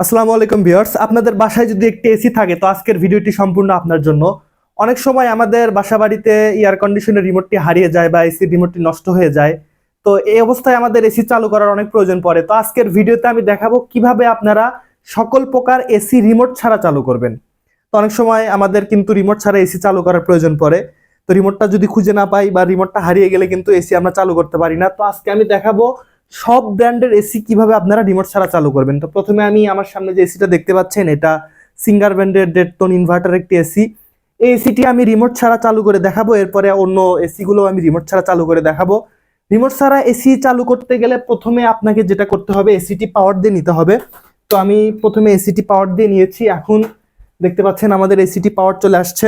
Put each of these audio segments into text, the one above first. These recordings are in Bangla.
আসসালামু আলাইকুম ভিউয়ার্স। আপনাদের বাসায় যদি একটি এসি থাকে, তো আজকের ভিডিওটি সম্পূর্ণ আপনার জন্য। অনেক সময় আমাদের বাসা বাড়িতে এয়ার কন্ডিশনের রিমোটটি হারিয়ে যায় বা এসির রিমোটটি নষ্ট হয়ে যায়। তো এই অবস্থায় আমাদের এসি চালু করার অনেক প্রয়োজন পড়ে। তো আজকের ভিডিওতে আমি দেখাবো কীভাবে আপনারা সকল প্রকার এসি রিমোট ছাড়া চালু করবেন। তো অনেক সময় আমাদের কিন্তু রিমোট ছাড়া এসি চালু করার প্রয়োজন পড়ে। তো রিমোটটা যদি খুঁজে না পাই বা রিমোটটা হারিয়ে গেলে কিন্তু এসি আমরা চালু করতে পারি না। তো আজকে আমি দেখাবো সব ব্র্যান্ডের এসি কীভাবে আপনারা রিমোট ছাড়া চালু করবেন? তো প্রথমে আমি আমার সামনে যে এসিটা দেখতে পাচ্ছেন, এটা সিঙ্গার ব্র্যান্ডের ডেড টোন ইনভার্টার একটি এসি এই এসিটি আমি রিমোট ছাড়া চালু করে দেখাবো, এরপরে অন্য এসিগুলো আমি রিমোট ছাড়া চালু করে দেখাবো। রিমোট ছাড়া এসি চালু করতে গেলে প্রথমে আপনাকে যেটা করতে হবে এসিটি পাওয়ার দিয়ে নিতে হবে। তো আমি প্রথমে এসিটি পাওয়ার দিয়ে নিয়েছি, এখন দেখতে পাচ্ছেন আমাদের এসিটি পাওয়ার চলে আসছে।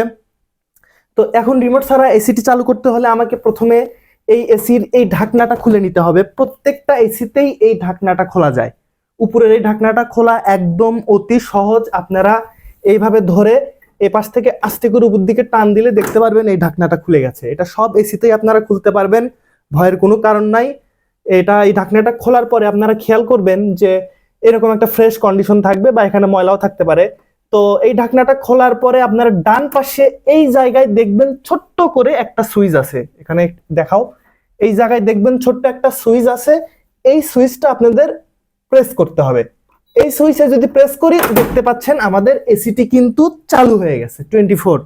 তো এখন রিমোট ছাড়া এসিটি চালু করতে হলে আমাকে প্রথমে এই এসির এই ঢাকনাটা খুলে নিতে হবে। প্রত্যেকটা এসিতেই এই ঢাকনাটা খোলা যায়। উপরের এই ঢাকনাটা খোলা একদম অতি সহজ। আপনারা এইভাবে ধরে এই পাশ থেকে আস্তে করে উপর দিকে টান দিলে দেখতে পারবেন এই ঢাকনাটা খুলে গেছে। এটা সব এসিতেই আপনারা খুলতে পারবেন, ভয়ের কোনো কারণ নাই। এটা এই ঢাকনাটা খোলার পরে আপনারা খেয়াল করবেন যে এরকম একটা ফ্রেশ কন্ডিশন থাকবে বা এখানে ময়লাও থাকতে পারে। তো এই ঢাকনাটা খোলার পরে আপনারা ডান পাশে এই জায়গায় দেখবেন ছোট্ট করে একটা সুইচ আছে। এখানে দেখাও। এই জায়গায় দেখবেন ছোট্ট একটা সুইচ আছে, এই সুইচটা আপনাদের প্রেস করতে হবে। এই সুইচে যদি প্রেস করি, দেখতে পাচ্ছেন আমাদের এসিটি কিন্তু চালু হয়ে গেছে টোয়েন্টি ফোর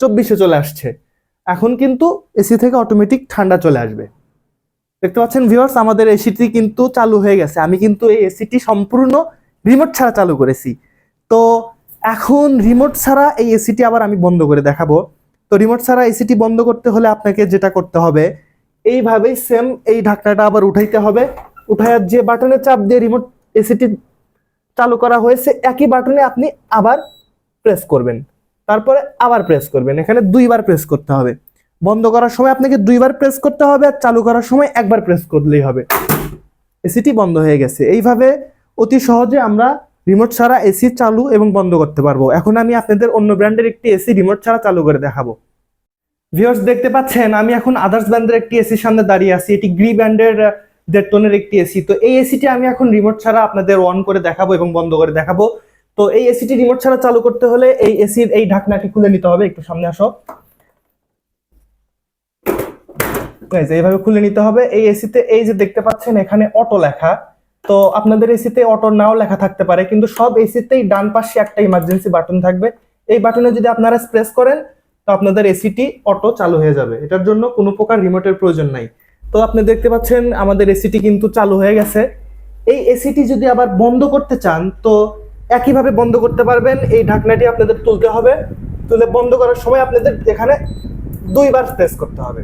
চব্বিশে চলে আসছে। এখন কিন্তু এসি থেকে অটোমেটিক ঠান্ডা চলে আসবে। দেখতে পাচ্ছেন ভিউয়ার্স আমাদের এসিটি কিন্তু চালু হয়ে গেছে। আমি কিন্তু এই এসিটি সম্পূর্ণ রিমোট ছাড়া চালু করেছি। তো এখন রিমোট ছাড়া এই এসিটি আবার আমি বন্ধ করে দেখাবো। তো রিমোট ছাড়া এসিটি বন্ধ করতে হলে আপনাকে যেটা করতে হবে এইভাবেই সেম এই ঢাকনাটা আবার উঠাইতে হবে। উঠায় যে বাটনে চাপ দিয়ে রিমোট এসিটি চালু করা হয়েছে, একই বাটনে আপনি আবার প্রেস করবেন। তারপরে আবার প্রেস করবেন। এখানে দুইবার প্রেস করতে হবে। বন্ধ করার সময় আপনাকে দুইবার প্রেস করতে হবে আর চালু করার সময় একবার প্রেস করলেই হবে। এসিটি বন্ধ হয়ে গেছে। এইভাবে অতি সহজে আমরা রিমোট ছাড়া এসি চালু এবং বন্ধ করতে পারব। এখন আমি আপনাদের অন্য ব্র্যান্ডের একটি এসি রিমোট ছাড়া চালু করে দেখাবো। ভিউয়ার্স দেখতে পাচ্ছেন, আমি এখন আদার্স ব্র্যান্ডের একটি এসির সামনে দাঁড়িয়ে আছি, এটি গ্রি ব্র্যান্ডের দেড় টনের একটি এসি তো এই এসিটি আমি এখন রিমোট ছাড়া আপনাদের অন করে দেখাবো এবং বন্ধ করে দেখাবো। তো এই এসিটি রিমোট ছাড়া চালু করতে হলে এই এসির এই ঢাকনাটি খুলে নিতে হবে, একটু সামনে আসো। এইভাবে খুলে নিতে হবে। এই এসিতে এই যে দেখতে পাচ্ছেন, এখানে অটো লেখা। তো আপনাদের এসিতে অটো নাও লেখা থাকতে পারে, কিন্তু সব এসিতেই ডান পাশে একটা ইমার্জেন্সি বাটন থাকবে। এই বাটনে যদি আপনারা প্রেস করেন তো আপনাদের এসিটি অটো চালু হয়ে যাবে। এটার জন্য কোনো প্রকার রিমোটের প্রয়োজন নাই। তো আপনি দেখতে পাচ্ছেন, আমাদের এসিটি কিন্তু চালু হয়ে গেছে। এই এসিটি যদি আবার বন্ধ করতে চান, তো একইভাবে বন্ধ করতে পারবেন। এই ঢাকনাটি আপনাদের তুলতে হবে। তুলে বন্ধ করার সময় আপনাদের এখানে দুইবার প্রেস করতে হবে।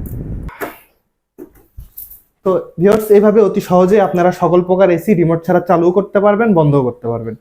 তো ভিউয়ার্স এইভাবে অতি সহজে আপনারা সকল প্রকার এসি রিমোট ছাড়া চালু করতে পারবেন বন্ধ করতে পারবেন।